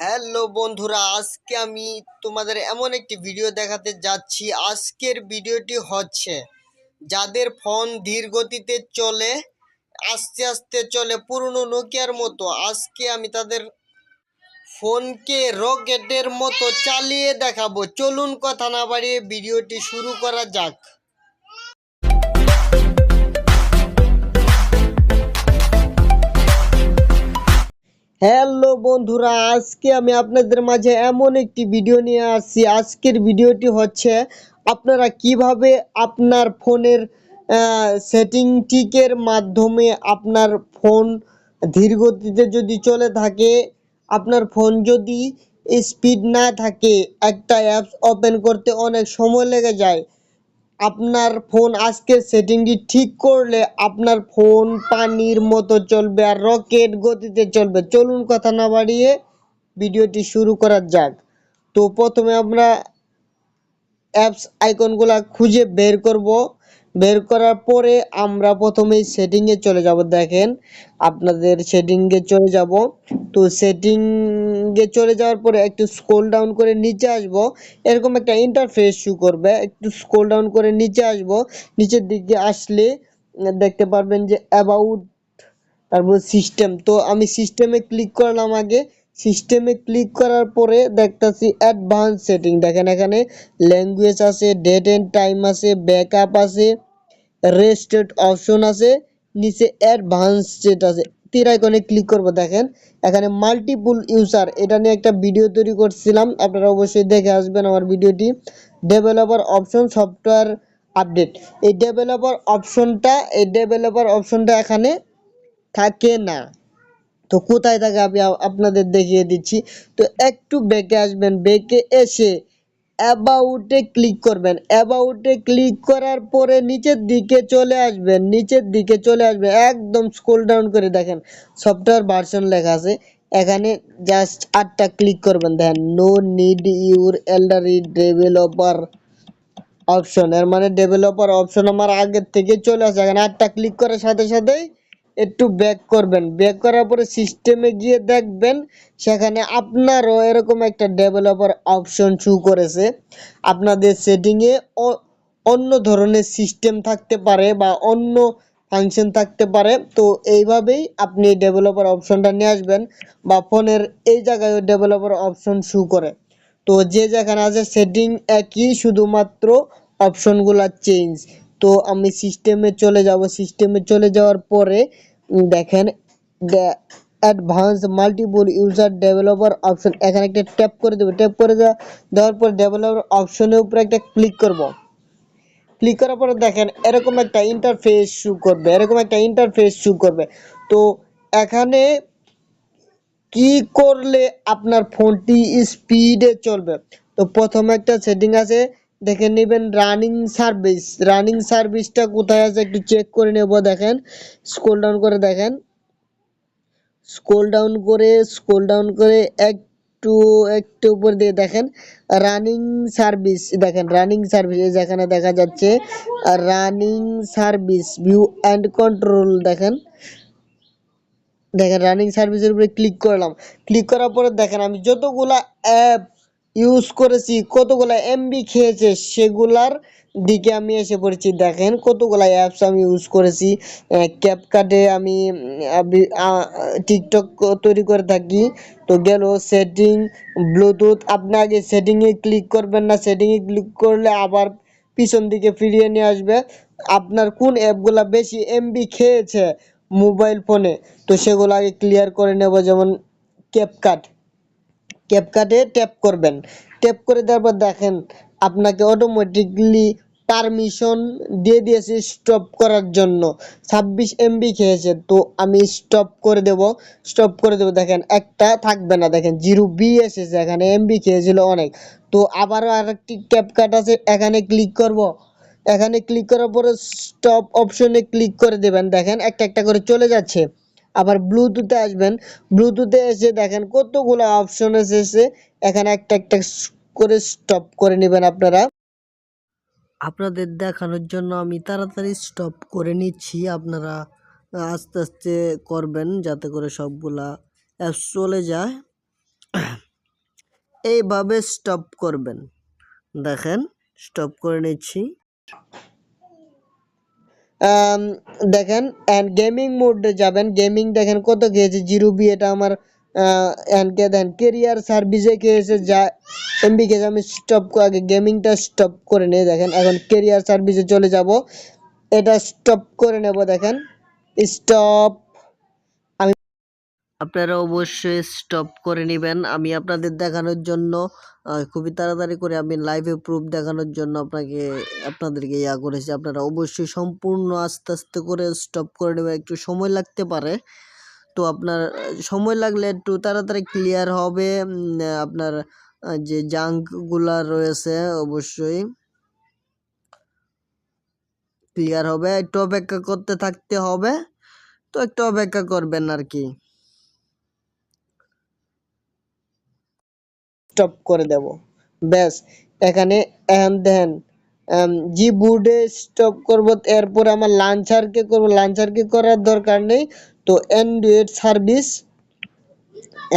Hello বন্ধুরা, আজকে আমি তোমাদের এমন একটি ভিডিও দেখাতে যাচ্ছি। আজকের ভিডিওটি হচ্ছে, যাদের ফোন ধীর গতিতে চলে, আস্তে আস্তে চলে, পুরনো নোকিয়ার মতো। আজকে আমি তাদের ফোনকে রকেটের মতো চালিয়ে দেখাবো। চলুন কথা না বাড়িয়ে ভিডিওটি শুরু করা যাক। হ্যালো বন্ধুরা, আজকে আমি আপনাদের মাঝে এমন একটি ভিডিও নিয়ে আসছি। আজকের ভিডিওটি হচ্ছে, আপনারা কীভাবে আপনার ফোনের সেটিং টিকের মাধ্যমে আপনার ফোন ধীর গতিতে যদি চলে থাকে, আপনার ফোন যদি স্পিড না থাকে, একটা অ্যাপস ওপেন করতে অনেক সময় লেগে যায়। আপনার ফোন আজকের সেটিংটি ঠিক করলে আপনার ফোন পানির মতো চলবে আর রকেট গতিতে চলবে। চলুন কথা না বাড়িয়ে ভিডিওটি শুরু করা যাক। তো প্রথমে আমরা অ্যাপস আইকনগুলা খুঁজে বের করব। বের করার পরে আমরা প্রথমেই সেটিংয়ে চলে যাব, দেখেন। আপনাদের সেটিংয়ে চলে যাব। তো সেটিংয়ে চলে যাওয়ার পরে একটু স্ক্রল ডাউন করে নিচে আসব। এরকম একটা ইন্টারফেস শু করবে। একটু স্ক্রল ডাউন করে নিচে আসব। নিচের দিকে আসলে দেখতে পারবেন যে অ্যাবাউট তারপর সিস্টেম তো আমি সিস্টেমে ক্লিক করলাম আগে। সিস্টেমে ক্লিক করার পরে দেখতাছি অ্যাডভান্স সেটিং দেখেন এখানে ল্যাঙ্গুয়েজ আছে ডেট এন্ড টাইম আছে ব্যাকআপ আছে রেস্টেড অপশন আছে, নিচে অ্যাডভান্স সেট আছে। তীর আইকনে ক্লিক করব, দেখেন। এখানে মাল্টিপুল ইউজার এটা নিয়ে একটা ভিডিও তৈরি করছিলাম, আপনারা অবশ্যই দেখে আসবেন আমার ভিডিওটি। ডেভেলপার অপশন সফটওয়্যার আপডেট এই ডেভেলপার অপশনটা এই ডেভেলপার অপশনটা এখানে থাকে না। তো কোথায় থাকে আমি আপনাদের দেখিয়ে দিচ্ছি। তো একটু বেঁকে আসবেন, বেঁকে এসে অ্যাবাউটে ক্লিক করবেন। অ্যাবাউটে ক্লিক করার পরে নিচের দিকে চলে আসবেন, নিচের দিকে চলে আসবেন, একদম স্ক্রল ডাউন করে দেখেন সফটওয়্যার ভার্সন লেখা আছে। এখানে জাস্ট আটটা ক্লিক করবেন, দেখেন no need your elderly developer option এর মানে ডেভেলপার অপশন আমার আগের থেকে চলে আসে। এখানে আটটা ক্লিক করার সাথে সাথেই একটু ব্যাক করবেন। ব্যাক করার পরে সিস্টেমে গিয়ে দেখবেন সেখানে আপনারও এরকম একটা ডেভেলপার অপশন শু করেছে। আপনাদের সেটিংয়ে অন্য ধরনের সিস্টেম থাকতে পারে বা অন্য ফাংশন থাকতে পারে। তো এইভাবেই আপনি ডেভেলপার অপশনটা নিয়ে আসবেন বা ফোনের এই জায়গায় ডেভেলপার অপশন শু করে। তো যে যেখানে আছে সেটিং একই, শুধুমাত্র অপশনগুলো চেঞ্জ তো আমি সিস্টেমে চলে যাব। সিস্টেমে চলে যাওয়ার পরে দেখেন advance multiple user developer option এখানে একটা ট্যাপ করে দেবো। ট্যাপ করে দেওয়া- দেওয়ার পর ডেভেলপার অপশনের উপরে একটা ক্লিক করব। ক্লিক করার পরে দেখেন, এরকম একটা ইন্টারফেস শু করবে, এরকম একটা ইন্টারফেস শু করবে। তো এখানে কি করলে আপনার ফোনটি স্পিডে চলবে? তো প্রথমে একটা সেটিং আছে দেখে নেবেন রানিং সার্ভিস রানিং সার্ভিসটা কোথায় আছে একটু চেক করে নেব, দেখেন। স্ক্রল ডাউন করে দেখেন। স্ক্রল ডাউন করে স্ক্রল ডাউন করে একটু একটু উপর দিয়ে দেখেন। রানিং সার্ভিস দেখেন রানিং সার্ভিস যেখানে দেখা যাচ্ছে। Running service view and control দেখেন। দেখেন রানিং সার্ভিসের উপরে ক্লিক করলাম। ক্লিক করার পরে দেখেন আমি যতগুলা অ্যাপ ইউজ করেছি, কতগুলা এমবি খেয়েছে সেগুলার দিকে আমি এসে পড়েছি। দেখেন কতগুলা অ্যাপস আমি ইউজ করেছি। ক্যাপকাটে আমি টিকটক তৈরি করে থাকি। তো গেল সেটিং ব্লুটুথ আপনি আগে সেটিংয়ে ক্লিক করবেন না। সেটিংয়ে ক্লিক করলে আবার পিছন দিকে ফিরিয়ে নিয়ে আসবে। আপনার কোন অ্যাপগুলা বেশি এমবি খেয়েছে মোবাইল ফোনে তো সেগুলো আগে ক্লিয়ার করে নেব, যেমন ক্যাপকাট ক্যাপকাটে ট্যাপ করবেন। ট্যাপ করে দেওয়ার পর দেখেন, আপনাকে অটোমেটিকলি পারমিশন দিয়ে দিয়েছে স্টপ করার জন্য। ছাব্বিশ এমবি খেয়েছে, তো আমি স্টপ করে দেব। স্টপ করে দেব, দেখেন, একটা থাকবে না। দেখেন, জিরো বি এসেছে, এখানে এমবি খেয়েছিল অনেক। তো আবারও আরেকটি ক্যাপকাট আছে, এখানে ক্লিক করব। এখানে ক্লিক করার পরে স্টপ অপশনে ক্লিক করে দেবেন। দেখেন, একটা একটা করে চলে যাচ্ছে। আবার ব্লুটুথে আসবেন। ব্লুটুথে এসে দেখেন কতগুলো অপশন এসেছে এখানে একটা একটা করে স্টপ করে নেবেন আপনারা। আপনাদের দেখানোর জন্য আমি তাড়াতাড়ি স্টপ করে নিচ্ছি। আপনারা আস্তে আস্তে করবেন যাতে করে সবগুলা অ্যাপস চলে যায়। এইভাবে স্টপ করবেন। দেখেন স্টপ করে নিচ্ছি। দেখেন অ্যান্ড গেমিং মোডে যাবেন। গেমিং দেখেন কত খেয়েছে। জিরো বি এটা আমার অ্যান্ডকে দেন? কেরিয়ার সার্ভিসে খেয়েছে। যা এমবি খেয়েছে আমি স্টপ আগে গেমিংটা স্টপ করে নিয়ে দেখেন। এখন কেরিয়ার সার্ভিসে চলে যাব। এটা স্টপ করে নেব দেখেন। স্টপ আপনারা অবশ্যই স্টপ করে নেবেন। আমি আপনাদের দেখানোর জন্য খুবই তাড়াতাড়ি করে আমি লাইভে প্রুফ দেখানোর জন্য আপনাকে, আপনাদেরকে ইয়া করেছি। আপনারা অবশ্যই সম্পূর্ণ আস্তে আস্তে করে স্টপ করে নেবেন। একটু সময় লাগতে পারে। তো আপনার, সময় লাগলে একটু তাড়াতাড়ি ক্লিয়ার হবে। আপনার যে জাঙ্কগুলা রয়েছে, অবশ্যই ক্লিয়ার হবে। একটু অপেক্ষা করতে থাকতে হবে। তো একটু অপেক্ষা করবেন আর কি। স্টপ করে দেব। ব্যাস, এখানে এখন দেখেন জি বুডে স্টপ করব, এরপর আমার লাঞ্চারকে করব। লাঞ্চারকে করার দরকার নেই, তো অ্যান্ড্রয়েড সার্ভিস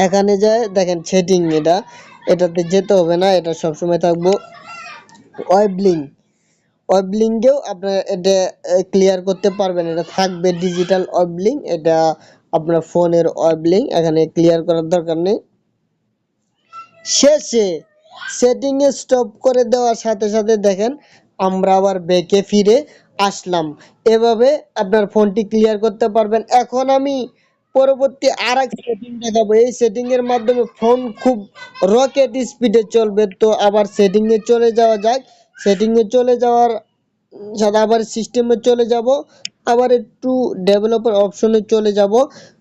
এখানে যায়। দেখেন সেটিং এটা, এটাতে যেতে হবে না, এটা সবসময় থাকব। ওয়েবলিং ওয়েবলিংকেও আপনার এটা ক্লিয়ার করতে পারবেন। এটা থাকবে ডিজিটাল ওয়েবলিং এটা আপনার ফোনের ওয়েবলিং এখানে ক্লিয়ার করার দরকার নেই। শেষে সেটিংয়ে স্টপ করে দেওয়ার সাথে সাথে দেখেন আমরা আবার ব্যাকে ফিরে আসলাম। এভাবে আপনার ফোনটি ক্লিয়ার করতে পারবেন। এখন আমি পরবর্তী আর এক সেটিং দেখাবো। এই সেটিং এর মাধ্যমে ফোন খুব রকেট স্পিডে চলবে। তো আবার সেটিং এ চলে যাওয়া যাক। সেটিং এ চলে যাওয়ার, সাথে আবার সিস্টেমে চলে যাব। আবার একটু ডেভেলপার অপশনে চলে যাব।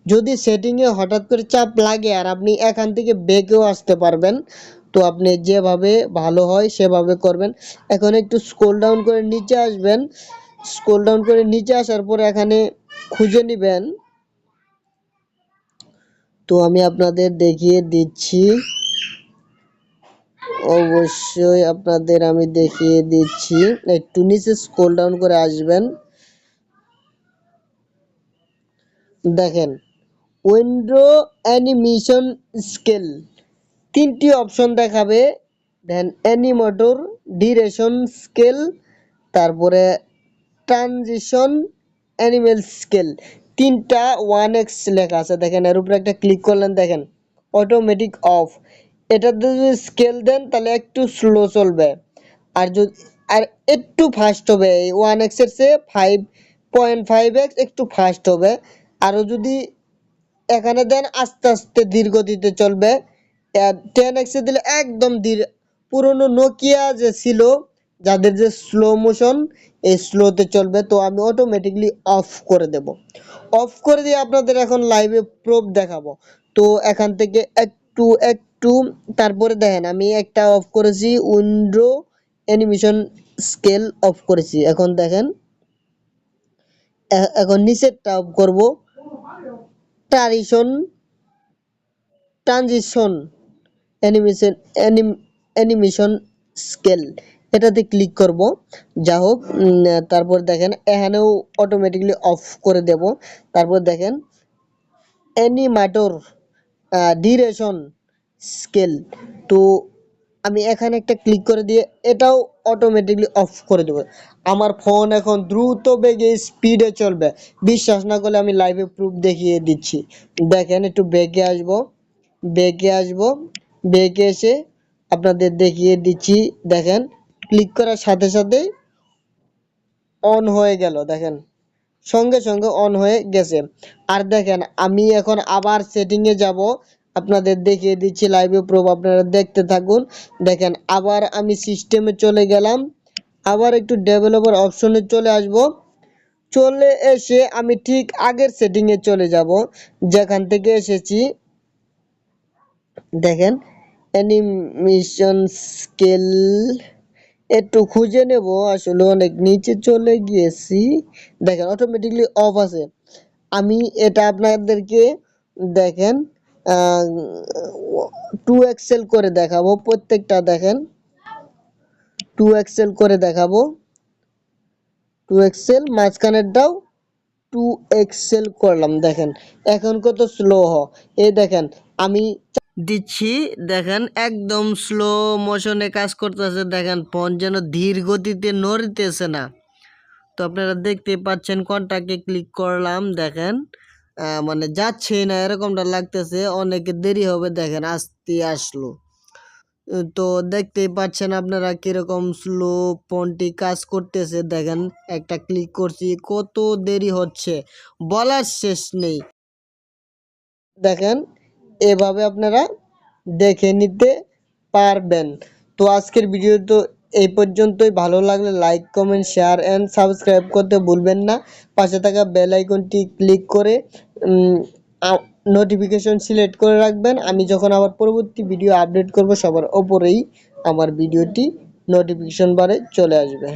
যদি সেটিংয়ে হঠাৎ করে চাপ লাগে আর আপনি এখান থেকে বেঁকেও আসতে পারবেন, তো আপনি যেভাবে ভালো হয় সেভাবে করবেন। এখন একটু স্ক্রল ডাউন করে নিচে আসবেন। স্ক্রল ডাউন করে নিচে আসার পরে এখানে খুঁজে নেবেন। তো আমি আপনাদের দেখিয়ে দিচ্ছি। অবশ্যই আপনাদের আমি দেখিয়ে দিচ্ছি। একটু নিচে স্ক্রল ডাউন করে আসবেন। দেখেন, উইন্ডো অ্যানিমেশন স্কেল। তিনটি অপশন দেখাবে। দেন অ্যানিমেটর ডিরেশন স্কেল, তারপরে ট্রানজিশন অ্যানিমেল স্কেল। তিনটা ওয়ান এক্স লেখা আছে। দেখেন, এর উপরে একটা ক্লিক করলেন, দেখেন, অটোমেটিক অফ। এটাতে যদি স্কেল দেন, তাহলে একটু স্লো চলবে। আর যদি, আর একটু ফাস্ট হবে। ওয়ান এক্সের চেয়ে ফাইভ পয়েন্ট ফাইভ এক্স একটু ফাস্ট হবে। আরও যদি এখানে দেন আস্তে আস্তে ধীর গতিতে চলবে টেন এক্সে দিলে একদম ধীর, পুরনো নোকিয়া যে ছিল, যাদের যে স্লো মোশন এই স্লোতে চলবে, তো আমি অটোমেটিকলি অফ করে দেব। অফ করে দিয়ে আপনাদের এখন লাইভে প্রুফ দেখাবো। তো এখান থেকে একটু একটু, তারপরে দেখেন আমি একটা অফ করেছি, উইন্ডো অ্যানিমেশন স্কেল অফ করেছি। এখন দেখেন এখন নিচেরটা অফ করব। Transition transition animation animation scale এটাতে ক্লিক করব। যা হোক তারপর দেখেন, এখানেও অটোমেটিকলি অফ করে দেব। তারপর দেখেন অ্যানিমাটর ডিরেশন স্কেল তো আমি এখানে একটা ক্লিক করে দিয়ে এটাও অটোমেটিকলি অফ করে দেবো। আমার ফোন এখন দ্রুত বেগে স্পিডে চলবে। বিশ্বাস না করলে আমি লাইভে প্রুফ দেখিয়ে দিচ্ছি। দেখেন একটু বেগে আসব বেগে আসব, বেগে এসে আপনাদের দেখিয়ে দিচ্ছি। দেখেন ক্লিক করার সাথে সাথে অন হয়ে গেল, দেখেন। সঙ্গে সঙ্গে অন হয়ে গেছে। আর দেখেন, আমি এখন আবার সেটিংয়ে যাব। আপনাদের দেখিয়ে দিচ্ছি লাইভে প্রুফ আপনারা দেখতে থাকুন। দেখেন, আবার আমি সিস্টেমে চলে গেলাম। আবার একটু ডেভেলপার অপশনে চলে আসব। চলে এসে আমি ঠিক আগের সেটিংয়ে চলে যাব, যেখান থেকে এসেছি। দেখেন অ্যানিমেশন স্কেল একটু খুঁজে নেব, আসলে অনেক নিচে চলে গিয়েছি। দেখেন অটোমেটিকলি অফ আছে। আমি এটা আপনাদেরকে দেখেন টু এক্সেল করে দেখাবো, প্রত্যেকটা দেখেন। টু এক্সেল করে দেখাবো। টু এক্সেল মাঝখানেরটাও টু এক্সেল করলাম, দেখেন। এখন কত স্লো হ। এই দেখেন, আমি দিচ্ছি, দেখেন, একদম স্লো মোশনে কাজ করতেছে, দেখেন, ফোন যেন ধীর গতিতে নড়িতেছে না। তো আপনারা দেখতে পাচ্ছেন কন্টাক্টে ক্লিক করলাম, দেখেন। মানে যাচ্ছে না, এরকমটা লাগতেছে, অনেক দেরি হবে দেখেন, আসতে আসলো। তো দেখতেই পাচ্ছেন আপনারা কীরকম স্লো ফোনটি কাজ করতেছে, দেখেন, একটা ক্লিক করছি, কত দেরি হচ্ছে, বলার শেষ নেই। দেখেন, এভাবে আপনারা দেখে নিতে পারবেন। তো আজকের ভিডিও তো এই পর্যন্তই। ভালো লাগলে like comment share and subscribe করতে ভুলবেন না। পাশে থাকা বেল আইকনটি ক্লিক করে নোটিফিকেশন সিলেক্ট করে রাখবেন। আমি যখন আবার পরবর্তী ভিডিও আপডেট করব, সবার ওপরেই আমার ভিডিওটি নোটিফিকেশন বারে চলে আসবে।